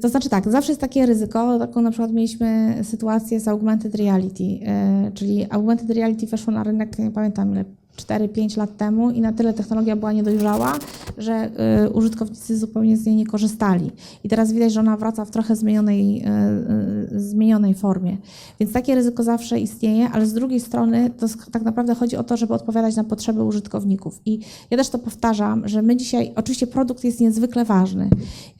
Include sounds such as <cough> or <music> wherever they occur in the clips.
To znaczy tak, zawsze jest takie ryzyko, taką na przykład mieliśmy sytuację z augmented reality, e, czyli augmented reality weszło na rynek, nie pamiętam ile, 4-5 lat temu i na tyle technologia była niedojrzała, że e, użytkownicy zupełnie z niej nie korzystali. I teraz widać, że ona wraca w trochę zmienionej, e, e, zmienionej formie. Więc takie ryzyko zawsze istnieje, ale z drugiej strony to tak naprawdę chodzi o to, żeby odpowiadać na potrzeby użytkowników. I ja też to powtarzam, że my dzisiaj, oczywiście produkt jest niezwykle ważny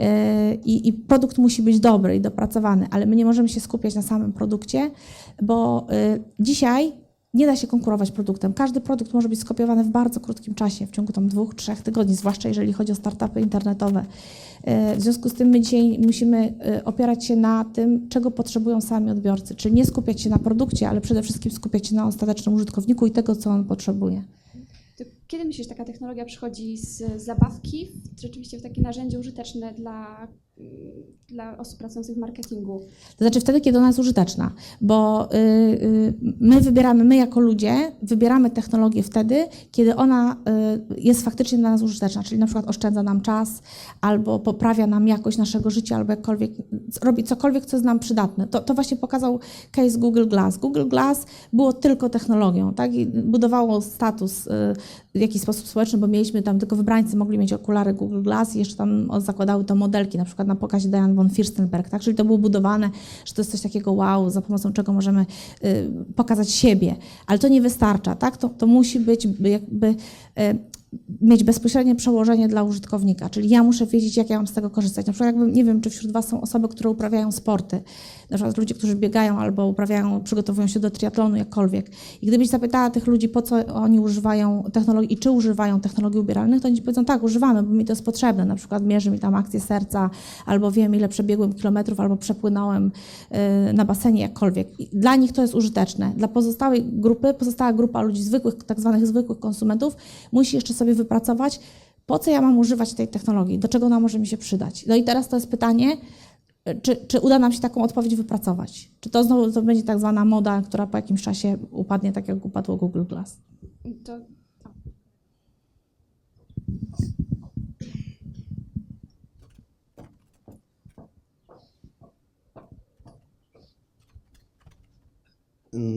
e, i, produkt musi być dobry i dopracowany, ale my nie możemy się skupiać na samym produkcie, bo e, dzisiaj nie da się konkurować produktem. Każdy produkt może być skopiowany w bardzo krótkim czasie, w ciągu tam dwóch, trzech tygodni, zwłaszcza jeżeli chodzi o startupy internetowe. E, W związku z tym my dzisiaj musimy e, opierać się na tym, czego potrzebują sami odbiorcy, czyli nie skupiać się na produkcie, ale przede wszystkim skupiać się na ostatecznym użytkowniku i tego, co on potrzebuje. Kiedy myślisz, taka technologia przychodzi z zabawki rzeczywiście w takie narzędzie użyteczne dla, dla osób pracujących w marketingu? To znaczy wtedy, kiedy ona jest użyteczna, bo y, y, my wybieramy, my jako ludzie wybieramy technologię wtedy, kiedy ona y, jest faktycznie dla nas użyteczna, czyli na przykład oszczędza nam czas, albo poprawia nam jakość naszego życia, albo jakkolwiek, robi cokolwiek, co jest nam przydatne. To, to właśnie pokazał case Google Glass. Google Glass było tylko technologią, tak? I budowało status y, w jakiś sposób społeczny, bo mieliśmy tam tylko wybrańcy mogli mieć okulary Google Glass i jeszcze tam zakładały to modelki, na przykład na pokazie Diane von Furstenberg, tak? Czyli to było budowane, że to jest coś takiego wow, za pomocą czego możemy y, pokazać siebie. Ale to nie wystarcza, tak? To, to musi być jakby y, mieć bezpośrednie przełożenie dla użytkownika, czyli ja muszę wiedzieć, jak ja mam z tego korzystać. Na przykład, jakby, nie wiem, czy wśród Was są osoby, które uprawiają sporty, na przykład ludzie, którzy biegają albo uprawiają, przygotowują się do triatlonu, jakkolwiek. I gdybyś zapytała tych ludzi, po co oni używają technologii i czy używają technologii ubieralnych, to oni powiedzą, tak, używamy, bo mi to jest potrzebne. Na przykład mierzy mi tam akcję serca, albo wiem, ile przebiegłem kilometrów, albo przepłynąłem y, na basenie, jakkolwiek. I dla nich to jest użyteczne. Dla pozostałej grupy, pozostała grupa ludzi zwykłych, tak zwanych zwykłych konsumentów, musi jeszcze sobie wypracować, po co ja mam używać tej technologii, do czego ona może mi się przydać. No i teraz to jest pytanie, czy, czy uda nam się taką odpowiedź wypracować? Czy to znowu to będzie tak zwana moda, która po jakimś czasie upadnie, tak jak upadło Google Glass? To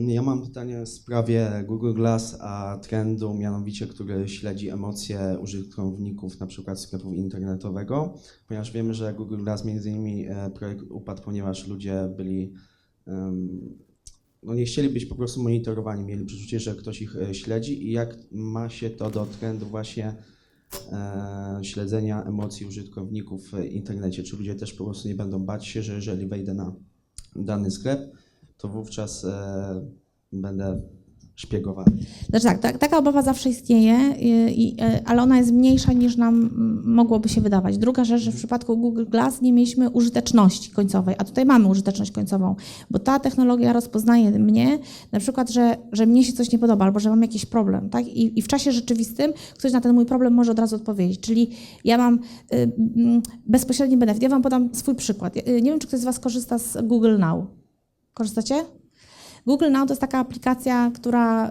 Ja mam pytanie w sprawie Google Glass, a trendu, mianowicie, który śledzi emocje użytkowników na przykład sklepów internetowego, ponieważ wiemy, że Google Glass między innymi e, projekt upadł, ponieważ ludzie byli, no nie chcieli być po prostu monitorowani, mieli przeczucie, że ktoś ich e, śledzi. I jak ma się to do trendu właśnie e, śledzenia emocji użytkowników w internecie, czy ludzie też po prostu nie będą bać się, że jeżeli wejdę na dany sklep, to wówczas e, będę szpiegowany. Znaczy tak, tak, taka obawa zawsze istnieje, y, ale ona jest mniejsza niż nam mogłoby się wydawać. Druga rzecz, że w przypadku Google Glass nie mieliśmy użyteczności końcowej, a tutaj mamy użyteczność końcową, bo ta technologia rozpoznaje mnie, na przykład, że, że mnie się coś nie podoba albo że mam jakiś problem, tak? I, I w czasie rzeczywistym ktoś na ten mój problem może od razu odpowiedzieć. Czyli ja mam y, bezpośredni benefit. Ja Wam podam swój przykład. Y, Nie wiem, czy ktoś z Was korzysta z Google Now. Korzystacie? Google Now to jest taka aplikacja, która y,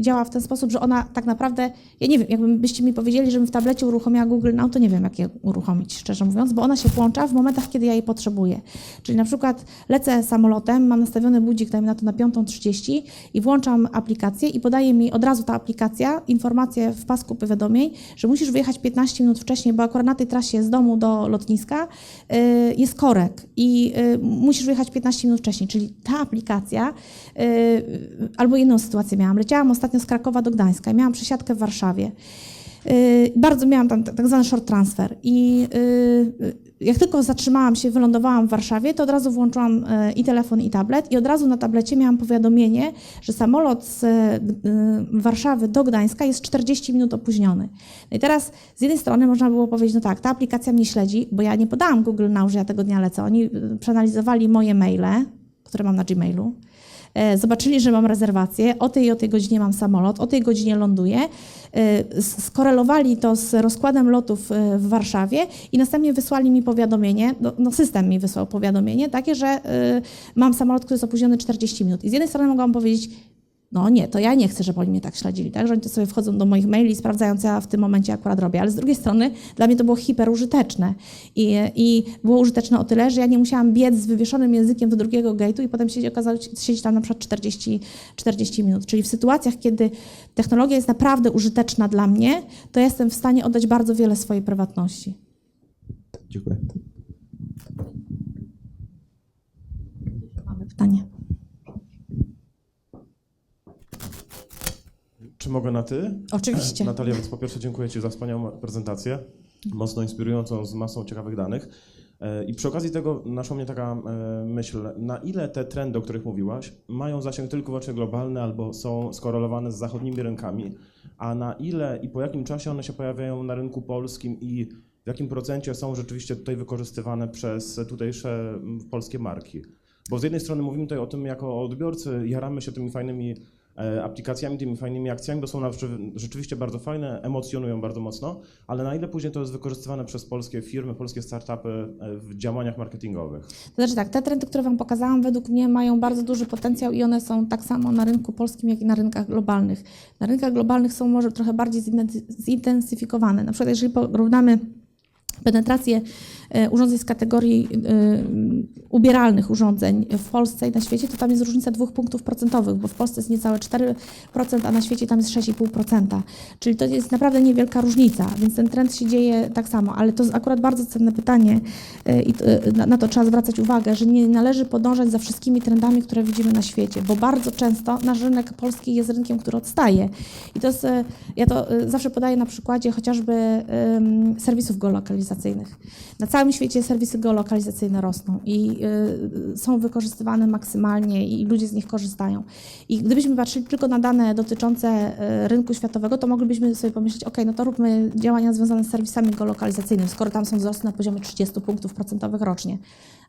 działa w ten sposób, że ona tak naprawdę, ja nie wiem, jakbyście mi powiedzieli, żebym w tablecie uruchomiła Google Now, to nie wiem, jak je uruchomić, szczerze mówiąc, bo ona się włącza w momentach, kiedy ja jej potrzebuję. Czyli na przykład lecę samolotem, mam nastawiony budzik, dajmy na to na 5.30 i włączam aplikację i podaje mi od razu ta aplikacja informację w pasku powiadomień, że musisz wyjechać 15 minut wcześniej, bo akurat na tej trasie z domu do lotniska y, jest korek i y, musisz wyjechać 15 minut wcześniej, czyli ta aplikacja albo inną sytuację miałam. Leciałam ostatnio z Krakowa do Gdańska i miałam przesiadkę w Warszawie. Y, Bardzo miałam tam tak zwany short transfer i y, jak tylko zatrzymałam się, wylądowałam w Warszawie, to od razu włączyłam i telefon, i tablet i od razu na tablecie miałam powiadomienie, że samolot z Warszawy do Gdańska jest 40 minut opóźniony. No i teraz z jednej strony można było powiedzieć, no tak, ta aplikacja mnie śledzi, bo ja nie podałam Google Now, że ja tego dnia lecę. Oni przeanalizowali moje maile, które mam na Gmailu, Zobaczyli, że mam rezerwację, o tej i o tej godzinie mam samolot, o tej godzinie ląduję. E, Skorelowali to z rozkładem lotów e, w Warszawie i następnie wysłali mi powiadomienie, no, no system mi wysłał powiadomienie takie, że e, mam samolot, który jest opóźniony 40 minut. I z jednej strony mogłam powiedzieć, No nie, to ja nie chcę, żeby oni mnie tak śledzili, tak? Że oni to sobie wchodzą do moich maili, sprawdzają, co ja w tym momencie akurat robię. Ale z drugiej strony dla mnie to było hiperużyteczne. I, I było użyteczne o tyle, że ja nie musiałam biec z wywieszonym językiem do drugiego gate'u i potem się okazało, siedzieć tam na przykład 40, 40 minut. Czyli w sytuacjach, kiedy technologia jest naprawdę użyteczna dla mnie, to ja jestem w stanie oddać bardzo wiele swojej prywatności. Dziękuję. Mamy pytanie. Czy mogę na ty? Oczywiście. Natalia, więc po pierwsze dziękuję Ci za wspaniałą prezentację, mocno inspirującą, z masą ciekawych danych. E, I przy okazji tego naszła mnie taka e, myśl, na ile te trendy, o których mówiłaś, mają zasięg tylko i wyłącznie globalny albo są skorelowane z zachodnimi rynkami, a na ile i po jakim czasie one się pojawiają na rynku polskim i w jakim procencie są rzeczywiście tutaj wykorzystywane przez tutejsze polskie marki? Bo z jednej strony mówimy tutaj o tym jako odbiorcy, jaramy się tymi fajnymi aplikacjami, tymi fajnymi akcjami, bo są rzeczywiście bardzo fajne, emocjonują bardzo mocno, ale na ile później to jest wykorzystywane przez polskie firmy, polskie startupy e, w działaniach marketingowych? To znaczy tak, te trendy, które Wam pokazałam, według mnie mają bardzo duży potencjał i one są tak samo na rynku polskim, jak i na rynkach globalnych. Na rynkach globalnych są może trochę bardziej zintensy- zintensyfikowane. Na przykład jeżeli porównamy penetrację e, urządzeń z kategorii e, ubieralnych urządzeń w Polsce i na świecie, to tam jest różnica dwóch punktów procentowych, bo w Polsce jest niecałe 4%, a na świecie tam jest 6,5%. Czyli to jest naprawdę niewielka różnica, więc ten trend się dzieje tak samo, ale to jest akurat bardzo cenne pytanie e, i e, na- to trzeba zwracać uwagę, że nie należy podążać za wszystkimi trendami, które widzimy na świecie, bo bardzo często nasz rynek polski jest rynkiem, który odstaje. I to jest, e, ja to e, zawsze podaję na przykładzie chociażby serwisów geolokalizacyjnych. Na całym świecie serwisy geolokalizacyjne rosną i y, są wykorzystywane maksymalnie i ludzie z nich korzystają. I gdybyśmy patrzyli tylko na dane dotyczące y, rynku światowego, to moglibyśmy sobie pomyśleć, ok, no to róbmy działania związane z serwisami geolokalizacyjnymi, skoro tam są wzrosty na poziomie 30 punktów procentowych rocznie.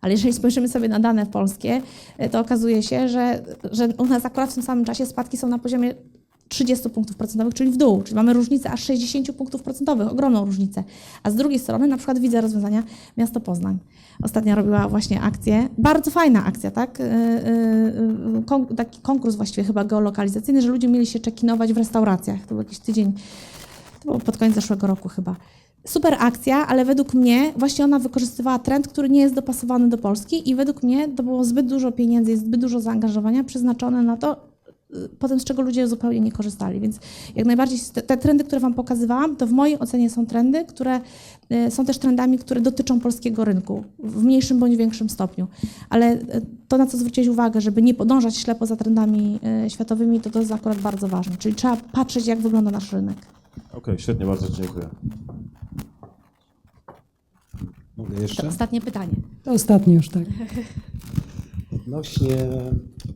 Ale jeżeli spojrzymy sobie na dane polskie, y, to okazuje się, że, że u nas akurat w tym samym czasie spadki są na poziomie 30 punktów procentowych, czyli w dół, czyli mamy różnicę aż 60 punktów procentowych, ogromną różnicę. A z drugiej strony na przykład widzę rozwiązania miasto Poznań. Ostatnio robiła właśnie akcję, bardzo fajna akcja, tak? Yy, yy, kon, taki konkurs właściwie chyba geolokalizacyjny, że ludzie mieli się czekinować w restauracjach. To był jakiś tydzień, to było pod koniec zeszłego roku chyba. Super akcja, ale według mnie właśnie ona wykorzystywała trend, który nie jest dopasowany do Polski i według mnie to było zbyt dużo pieniędzy zbyt dużo zaangażowania przeznaczone na to, y, potem z czego ludzie zupełnie nie korzystali. Więc jak najbardziej te, te trendy, które Wam pokazywałam, to w mojej ocenie są trendy, które y, są też trendami, które dotyczą polskiego rynku w mniejszym bądź większym stopniu. Ale y, to, na co zwróciłeś uwagę, żeby nie podążać ślepo za trendami y, światowymi, to to jest akurat bardzo ważne. Czyli trzeba patrzeć, jak wygląda nasz rynek. Okej, świetnie, bardzo dziękuję. Mogę To jeszcze? ostatnie pytanie. To ostatnie już tak. <laughs> Odnośnie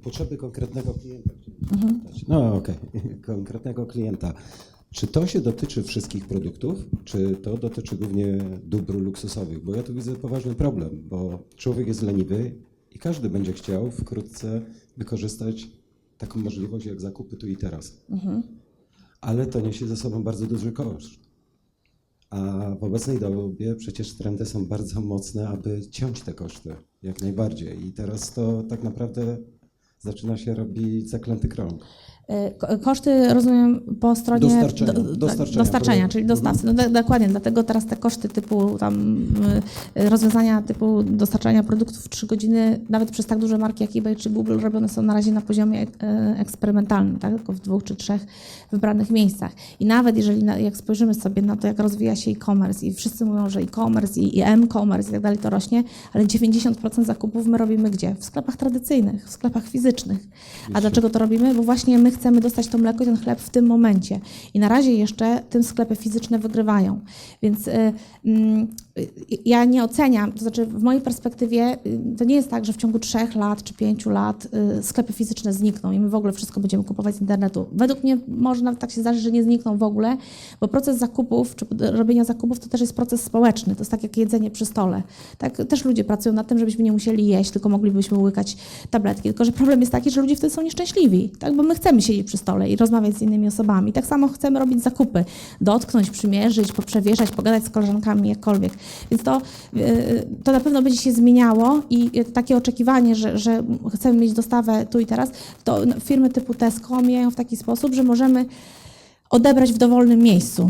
potrzeby konkretnego klienta. Mhm. No okej, <laughs> konkretnego klienta. Czy to się dotyczy wszystkich produktów, czy to dotyczy głównie dóbr luksusowych? Bo ja tu widzę poważny problem, bo człowiek jest leniwy i każdy będzie chciał wkrótce wykorzystać taką możliwość jak zakupy tu i teraz. Mhm. Ale to niesie ze sobą bardzo duży koszt. A w obecnej dobie przecież trendy są bardzo mocne, aby ciąć te koszty jak najbardziej. I teraz to tak naprawdę zaczyna się robić zaklęty krąg. Ko- Koszty rozumiem po stronie Dostarczenia, do- do- dostarczenia dostarczenia czyli dostawcy. No, do- dokładnie, dlatego teraz te koszty typu tam y, rozwiązania typu dostarczania produktów w 3 godziny, nawet przez tak duże marki jak eBay czy Google robione są na razie na poziomie y, eksperymentalnym, tak? tylko w dwóch czy trzech wybranych miejscach. I nawet jeżeli jak spojrzymy sobie na to, jak rozwija się e-commerce i wszyscy mówią, że e-commerce i, i m-commerce i tak dalej to rośnie, ale 90% zakupów my robimy gdzie? W sklepach tradycyjnych, w sklepach fizycznych. A dlaczego to robimy? Bo właśnie my chcemy dostać to mleko i ten chleb w tym momencie. I na razie jeszcze tym sklepy fizyczne wygrywają. Więc y, mm, ja nie oceniam, to znaczy w mojej perspektywie y, to nie jest tak, że w ciągu trzech lat czy pięciu lat y, sklepy fizyczne znikną i my w ogóle wszystko będziemy kupować z internetu. Według mnie może nawet tak się zdarzyć, że nie znikną w ogóle, bo proces zakupów czy robienia zakupów to też jest proces społeczny. To jest tak jak jedzenie przy stole. Tak, też ludzie pracują nad tym, żebyśmy nie musieli jeść, tylko moglibyśmy łykać tabletki. Tylko, że problem jest taki, że ludzie wtedy są nieszczęśliwi, tak? bo my chcemy siedzieć przy stole i rozmawiać z innymi osobami. Tak samo chcemy robić zakupy, dotknąć, przymierzyć, poprzewieszać, pogadać z koleżankami, jakkolwiek. Więc to, y, to na pewno będzie się zmieniało i y, takie oczekiwanie, że, że chcemy mieć dostawę tu i teraz, to firmy typu Tesco mijają w taki sposób, że możemy odebrać w dowolnym miejscu,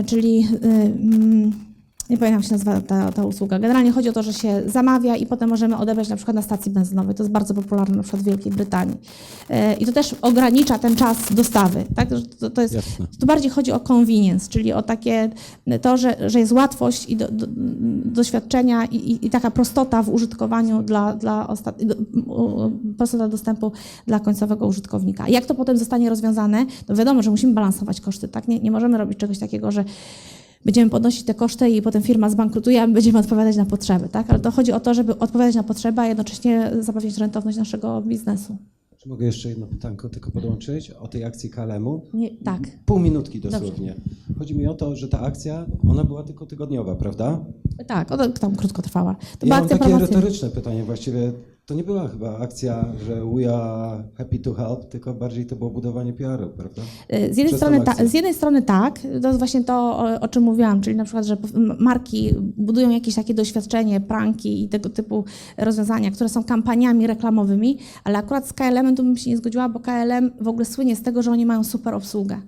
y, czyli mm, nie pamiętam jak się nazywa ta, ta usługa. Generalnie chodzi o to, że się zamawia i potem możemy odebrać na przykład na stacji benzynowej. To jest bardzo popularne na przykład w Wielkiej Brytanii. Y, I to też ogranicza ten czas dostawy. Tak? To, to, jest, Jasne. to bardziej chodzi o convenience, czyli o takie to, że, że jest łatwość i do, do, doświadczenia i, i, i taka prostota w użytkowaniu dla, dla ostat... prostota dostępu dla końcowego użytkownika. Jak to potem zostanie rozwiązane? No wiadomo, że musimy balansować koszty. Tak? Nie, nie możemy robić czegoś takiego, że będziemy podnosić te koszty i potem firma zbankrutuje, a my będziemy odpowiadać na potrzeby. Tak? Ale to chodzi o to, żeby odpowiadać na potrzeby, a jednocześnie zapewnić rentowność naszego biznesu. Czy mogę jeszcze jedno pytanko tylko podłączyć o tej akcji KLM-u? Nie, tak. Pół minutki dosłownie. Chodzi mi o to, że ta akcja, ona była tylko tygodniowa, prawda? Tak, ona tam krótko trwała. To ja była mam akcja takie promocyjna. retoryczne pytanie właściwie. To nie była chyba akcja, że we are happy to help, tylko bardziej to było budowanie PR-u, prawda? Z jednej, strony ta, z jednej strony tak, to jest właśnie to, o, o czym mówiłam, czyli na przykład, że marki budują jakieś takie doświadczenie, pranki i tego typu rozwiązania, które są kampaniami reklamowymi, ale akurat z KLM-em tu bym się nie zgodziła, bo KLM w ogóle słynie z tego, że oni mają super obsługę.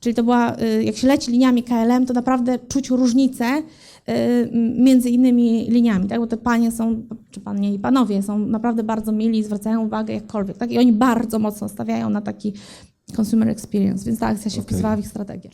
Czyli to była, y, jak się leci liniami KLM, to naprawdę czuć różnicę między innymi liniami, tak? bo te panie są, czy panie i panowie są naprawdę bardzo mili i zwracają uwagę jakkolwiek. Tak? I oni bardzo mocno stawiają na taki consumer experience, więc ta akcja się Okej. wpisywała w ich strategię.